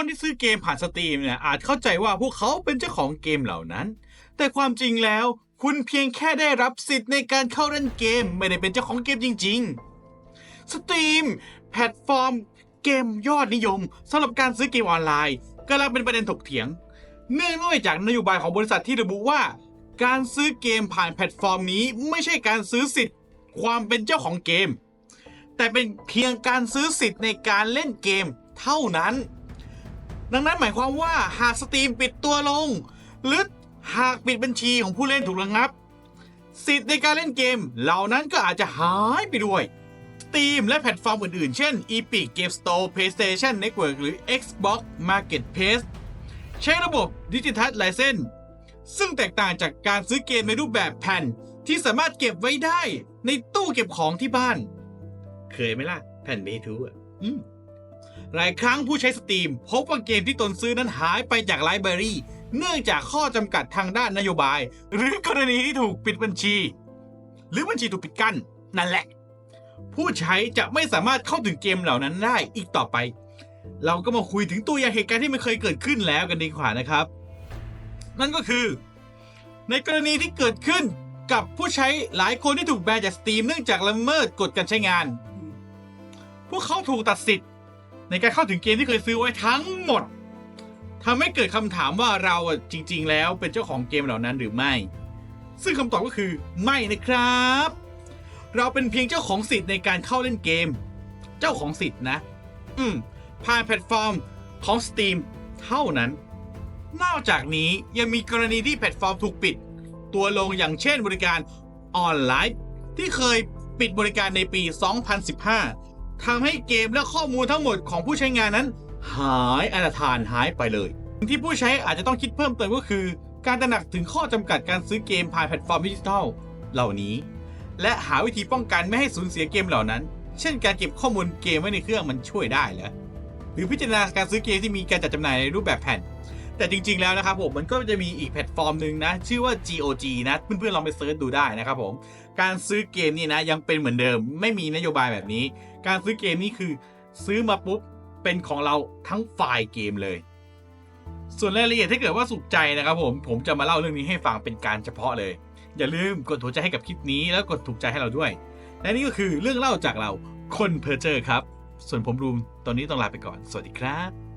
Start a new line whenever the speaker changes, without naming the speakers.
คนที่ซื้อเกมผ่านสตรีมเนี่ยอาจเข้าใจว่าพวกเขาเป็นเจ้าของเกมเหล่านั้น แต่ความจริงแล้วคุณเพียงแค่ได้รับสิทธิ์ในการเข้าเล่นเกมไม่ได้เป็นเจ้าของเกมจริง ๆ สตรีมแพลตฟอร์ม เกมยอดนิยมสำหรับการซื้อเกมออนไลน์กำลังเป็นประเด็นถกเถียง เนื่องด้วยจากนโยบายของบริษัทที่ระบุว่า การซื้อเกมผ่านแพลตฟอร์มนี้ไม่ใช่การซื้อสิทธิ์ ความเป็นเจ้าของเกม แต่เป็นเพียงการซื้อสิทธิ์ในการเล่นเกมเท่านั้น ดังนั้นหมายความว่าหากสตรีมปิดตัวลง หรือหากปิดบัญชีของผู้เล่นถูกระงับ สิทธิ์ในการเล่นเกม เหล่านั้นก็อาจจะหายไปด้วย Steam และแพลตฟอร์มอื่นๆ เช่น Epic Game Store PlayStation Network หรือ Xbox Marketplace ใช้ระบบดิจิทัลไลเซนซึ่งแตกต่างจากการซื้อเกมในรูปแบบแผ่นที่สามารถเก็บไว้ได้ในตู้เก็บของที่บ้าน เคยไหมล่ะ แผ่นเบทูอะ อืม หลายครั้งผู้ใช้สตรีมพบว่าเกมที่ตนซื้อนั้นหายไปจากไลบรารีเนื่องจากข้อจำกัดทางด้านนโยบาย หรือกรณีที่ถูกปิดบัญชี หรือบัญชีถูกปิดกั้น นั่นแหละ ผู้ใช้จะไม่สามารถเข้าถึงเกมเหล่านั้นได้อีกต่อไป เราก็มาคุยถึงตัวอย่างเหตุการณ์ที่มันเคยเกิดขึ้นแล้วกันดีกว่านะครับ นั่นก็คือ ในกรณีที่เกิดขึ้นกับผู้ใช้หลายคนที่ถูกแบนจากสตรีมเนื่องจากละเมิดกฎการใช้งาน พวกเขาถูกตัดสิทธิ์ ในการเข้าถึงเกมที่เคยซื้อไว้ทั้งหมดทำให้เกิดคำถามว่าเราจริง ๆ แล้วเป็นเจ้าของเกมเหล่านั้นหรือไม่ ซึ่งคำตอบก็คือไม่นะครับ เราเป็นเพียงเจ้าของสิทธิ์ในการเข้าเล่นเกม เจ้าของสิทธิ์นะ อืมผ่านแพลตฟอร์มของ Steam เท่านั้น นอกจากนี้ยังมีกรณีที่แพลตฟอร์มถูกปิด ตัวลงอย่างเช่นบริการออนไลน์ ที่เคยปิดบริการในปี 2015 ทำให้เกมและข้อมูลทั้งหมดของผู้ใช้งานนั้น หายอนาถานหายไปเลยสิ่งที่ผู้ใช้อาจจะต้องคิดเพิ่มเติมก็คือ การตระหนักถึงข้อจำกัดการซื้อเกมผ่านแพลตฟอร์มดิจิทัลเหล่านี้ และหาวิธีป้องกันไม่ให้สูญเสียเกมเหล่านั้น เช่น การเก็บข้อมูลเกมไว้ในเครื่องมันช่วยได้เหรอหรือพิจารณาการซื้อเกมที่มีการจัดจำหน่ายในรูปแบบแผ่น แต่จริง ๆ แล้วนะครับผมมันก็จะมีอีกแพลตฟอร์มหนึ่งนะ ชื่อว่า GOG นะ เพื่อนๆลองไปเซิร์ชดูได้นะครับผม การซื้อเกมนี่นะยังเป็นเหมือนเดิม ไม่มีนโยบายแบบนี้ การซื้อเกมนี่คือซื้อมาปุ๊บเป็นของเราทั้งไฟล์เกมเลย ส่วนรายละเอียดถ้าเกิดว่าสุขใจนะครับผมผมจะมาเล่าเรื่องนี้ให้ฟังเป็นการเฉพาะเลย อย่าลืมกดหัวใจให้กับคลิปนี้แล้วกดถูกใจให้เราด้วย และนี่ก็คือเรื่องเล่าจากเราคนเพอร์เจอร์ครับ ส่วนผมรูมตอนนี้ต้องลาไปก่อน สวัสดีครับ